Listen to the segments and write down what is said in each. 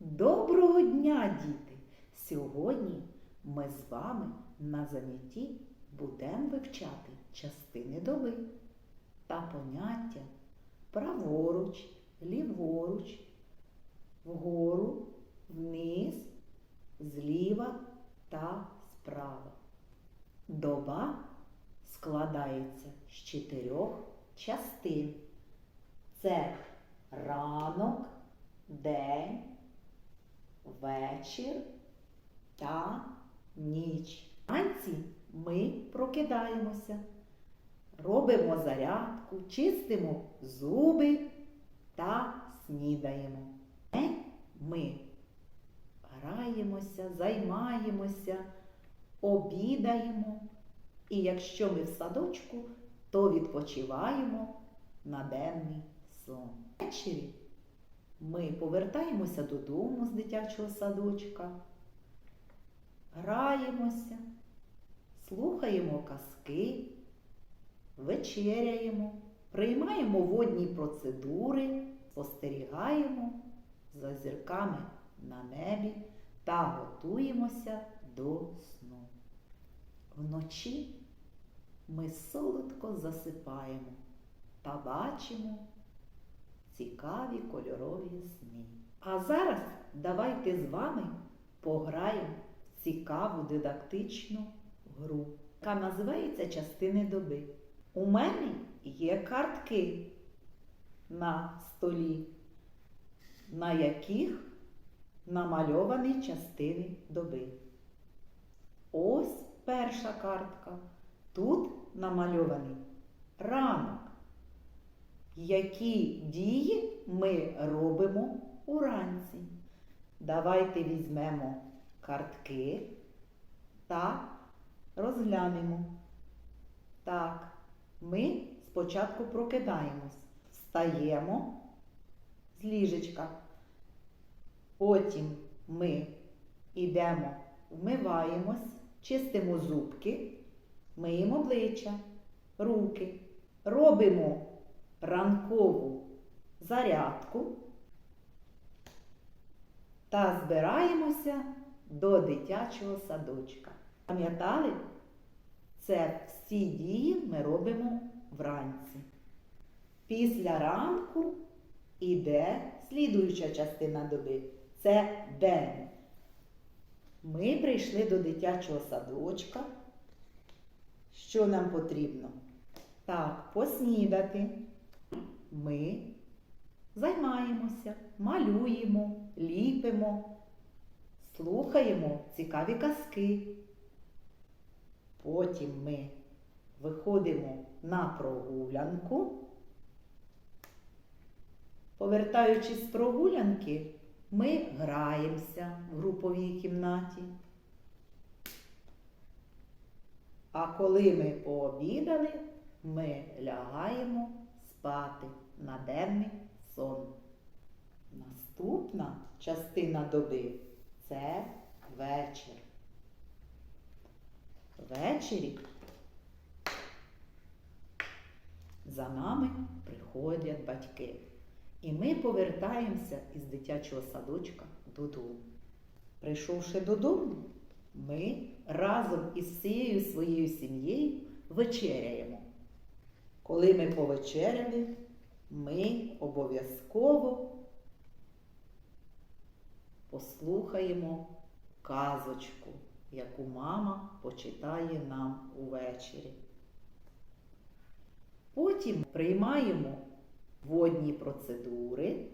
Доброго дня, діти! Сьогодні ми з вами на занятті будемо вивчати частини доби та поняття праворуч, ліворуч, вгору, вниз, зліва та справа. Доба складається з чотирьох частин. Це ранок, день, вечір та ніч. Вранці ми прокидаємося, робимо зарядку, чистимо зуби та снідаємо. Ми граємося, займаємося, обідаємо. І якщо ми в садочку, то відпочиваємо на денний сон. Ввечері ми повертаємося додому з дитячого садочка, граємося, слухаємо казки, вечеряємо, приймаємо водні процедури, спостерігаємо за зірками на небі та готуємося до сну. Вночі ми солодко засипаємо та бачимо цікаві кольорові сни. А зараз давайте з вами пограємо в цікаву дидактичну гру, яка називається Частини доби. У мене є картки на столі, на яких намальовані частини доби. Ось перша картка. Тут намальований ранок. Які дії ми робимо уранці? Давайте візьмемо картки та розглянемо. Так, ми спочатку прокидаємось, встаємо з ліжечка. Потім ми йдемо, вмиваємось, чистимо зубки, миємо обличчя, руки, робимо ранкову зарядку та збираємося до дитячого садочка. Пам'ятали? Це всі дії ми робимо вранці. Після ранку іде слідуюча частина доби. Це день. Ми прийшли до дитячого садочка. Що нам потрібно? Так, поснідати. Ми займаємося, малюємо, ліпимо, слухаємо цікаві казки. Потім ми виходимо на прогулянку. Повертаючись з прогулянки, ми граємося в груповій кімнаті. А коли ми пообідали, ми лягаємо спати на денний сон. Наступна частина доби це вечір. Ввечері за нами приходять батьки. І ми повертаємося із дитячого садочка додому. Прийшовши додому, ми разом із всією своєю сім'єю вечеряємо. Коли ми повечеряли, ми обов'язково послухаємо казочку, яку мама почитає нам увечері. Потім приймаємо водні процедури,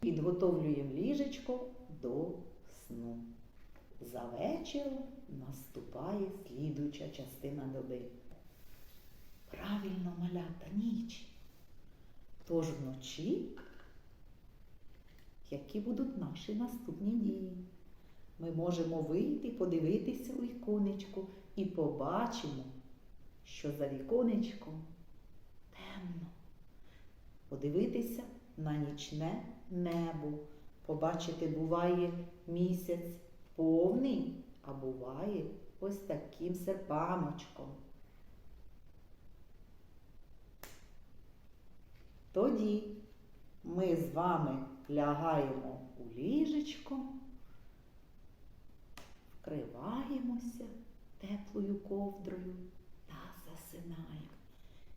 підготовлюємо ліжечко до сну. За вечором наступає слідуюча частина доби. Правильно малята ніч. Тож вночі, які будуть наші наступні дії? Ми можемо вийти, подивитися у віконечко і побачимо, що за віконечком темно. Подивитися на нічне небо. Побачити буває місяць повний, а буває ось таким серпаночком. Тоді ми з вами лягаємо у ліжечко, вкриваємося теплою ковдрою та засинаємо.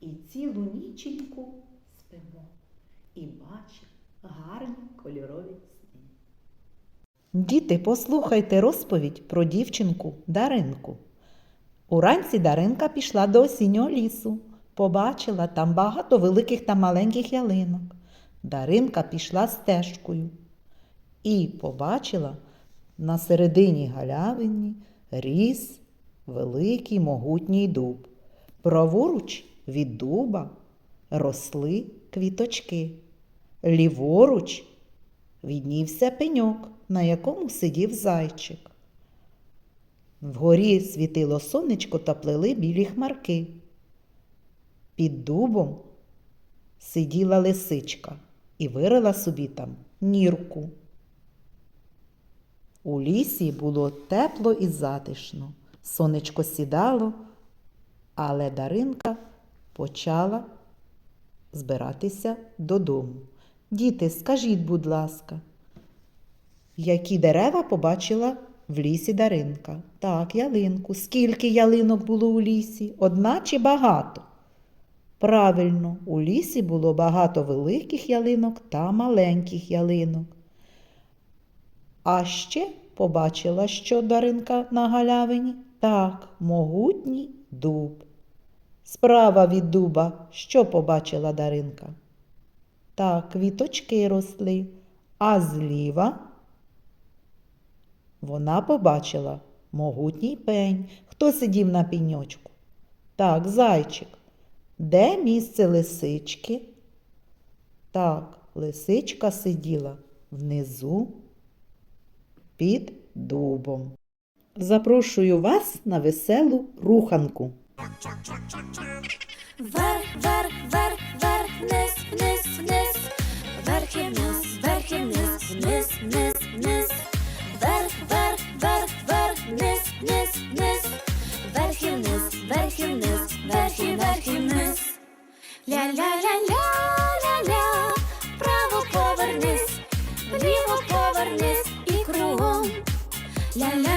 І цілу ніченьку спимо і бачимо гарні кольорові сни. Діти, послухайте розповідь про дівчинку Даринку. Уранці Даринка пішла до осіннього лісу. Побачила там багато великих та маленьких ялинок. Даринка пішла стежкою і побачила на середині галявині ріс великий могутній дуб. Праворуч від дуба росли квіточки. Ліворуч віднівся пеньок, на якому сидів зайчик. Вгорі світило сонечко та плели білі хмарки. Під дубом сиділа лисичка і вирила собі там нірку. У лісі було тепло і затишно. Сонечко сідало, але Даринка почала збиратися додому. Діти, скажіть, будь ласка, які дерева побачила в лісі Даринка? Так, ялинку. Скільки ялинок було у лісі? Одна чи багато? Правильно, у лісі було багато великих ялинок та маленьких ялинок. А ще побачила, що Даринка на галявині? Так, могутній дуб. Справа від дуба, що побачила Даринка? Так, квіточки росли, а зліва вона побачила могутній пень. Хто сидів на піньочку? Так, зайчик. Де місце лисички? Так, лисичка сиділа внизу під дубом. Запрошую вас на веселу руханку. Вверх, вверх, вверх, вверх, вниз, вниз, вниз, вверх і вниз, вверх і вниз, вниз, вниз, вниз, вверх, вверх, вверх, вверх, вниз, вниз, вниз, вниз. Ля-ля-ля-ля-ля-ля, право повернись, вліво повернись і кругом. Ля-ля-ля-ля-ля-ля,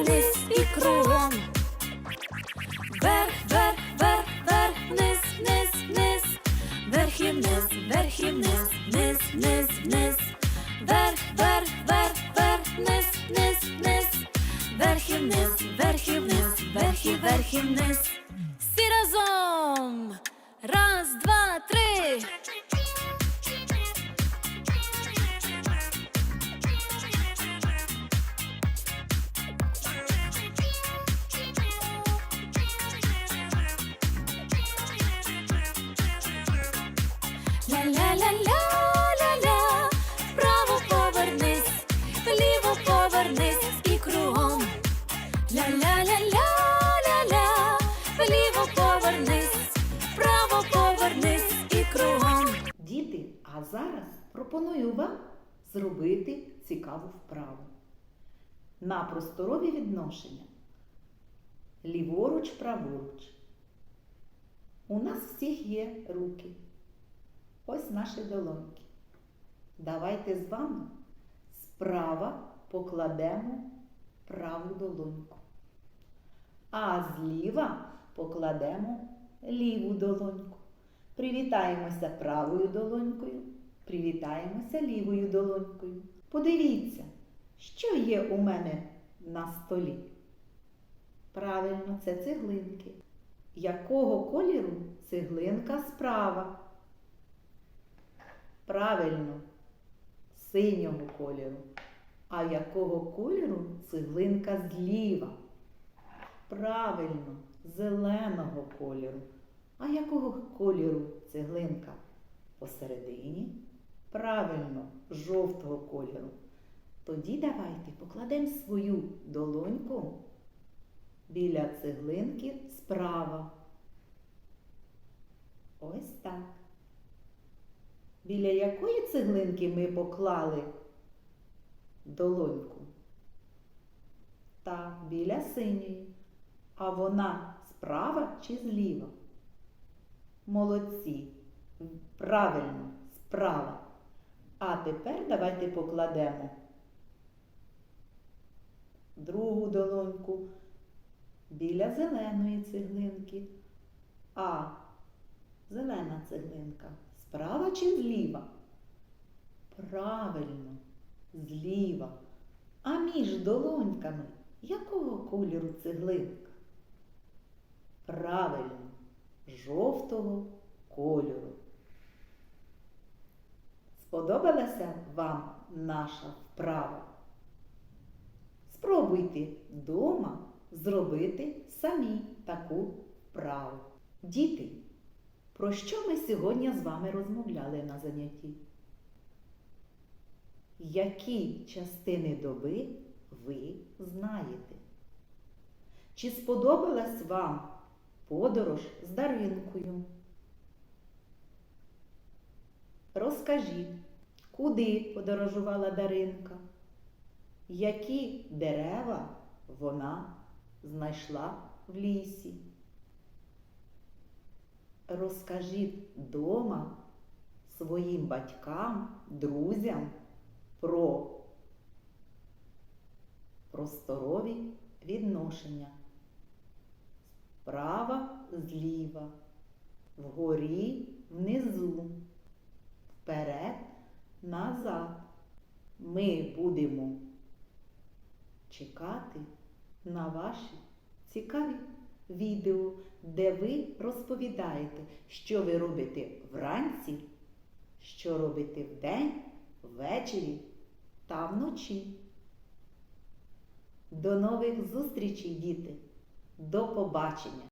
повернись і кругом. Вверх, вверх, вверх, вверх, вниз, вниз, вниз, вверх і вниз, вверх і вниз, вниз, вниз, вниз, вверх, вверх, вверх, вверх, вниз, вниз, вниз, вверх і вниз, вверх і вниз, вверх і вверх і вниз. Ля-ля-ля-ля-ля-ля, вправо повернись, вліво повернись і кругом. Ля-ля-ля-ля-ля-ля, вліво вправо повернись і кругом. Діти, а зараз пропоную вам зробити цікаву вправу. На просторові відношення. Ліворуч, праворуч. У нас всіх є руки. Ось наші долоньки. Давайте з вами справа покладемо праву долоньку. А зліва покладемо ліву долоньку. Привітаємося правою долонькою, привітаємося лівою долонькою. Подивіться, що є у мене на столі. Правильно, це цеглинки. Якого кольору цеглинка справа? Правильно, синього кольору. А якого кольору цеглинка зліва? Правильно, зеленого кольору. А якого кольору цеглинка? Посередині? Правильно, жовтого кольору. Тоді давайте покладемо свою долоньку біля цеглинки справа. Ось так. Біля якої цеглинки ми поклали долоньку? Так, біля синьої. А вона справа чи зліва? Молодці. Правильно, справа. А тепер давайте покладемо другу долоньку біля зеленої цеглинки. А зелена цеглинка справа чи зліва? Правильно, зліва. А між долоньками якого кольору цеглинка? Правильно, жовтого кольору. Сподобалася вам наша вправа? Спробуйте вдома зробити самі таку вправу. Діти, про що ми сьогодні з вами розмовляли на занятті? Які частини доби ви знаєте? Чи сподобалась вам подорож з Даринкою? Розкажіть, куди подорожувала Даринка? Які дерева вона знайшла в лісі? Розкажіть дома своїм батькам, друзям про просторові відношення. Справа зліва, вгорі внизу, вперед, назад. Ми будемо чекати на ваші цікаві відео, де ви розповідаєте, що ви робите вранці, що робите вдень, ввечері та вночі. До нових зустрічей, діти! До побачення!